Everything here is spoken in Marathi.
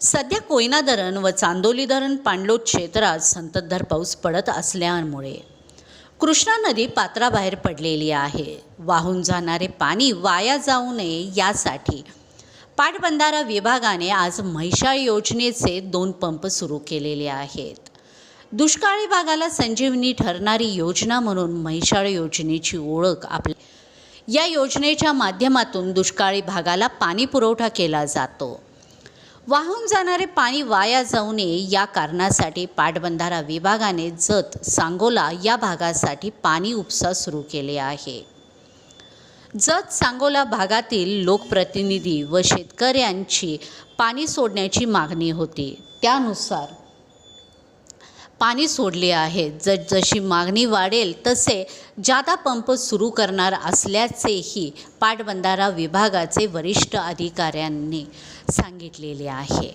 सध्या कोयना धरण व चांदोली धरण पाणलोट क्षेत्रात संततधार पाऊस पडत असल्यामुळे कृष्णा नदी पात्राबाहेर पडलेली आहे. वाहून जाणारे पाणी वाया जाऊ नये यासाठी पाटबंधारा विभागाने आज म्हैसाळ योजनेचे दोन पंप सुरू केलेले आहेत. दुष्काळी भागाला संजीवनी ठरणारी योजना म्हणून म्हैशाळ योजनेची ओळख आपल्या या योजनेच्या माध्यमातून दुष्काळी भागाला पाणी पुरवठा केला जातो. वाहून जाणारे पाणी वाया जाऊ नये या कारणासाठी पाटबंधारा विभागाने जत सांगोला या भागासाठी पाणी उपसा सुरू केले आहे. जत सांगोला भागातील लोकप्रतिनिधी व शेतकऱ्यांची पाणी सोडण्याची मागणी होती. त्यानुसार पाणी सोडले आहे. ज जशी मागणी वाढेल तसे जादा पंप सुरू करणार असल्याचेही पाटबंधारा विभागाचे वरिष्ठ अधिकाऱ्यांनी सांगितलेले आहे.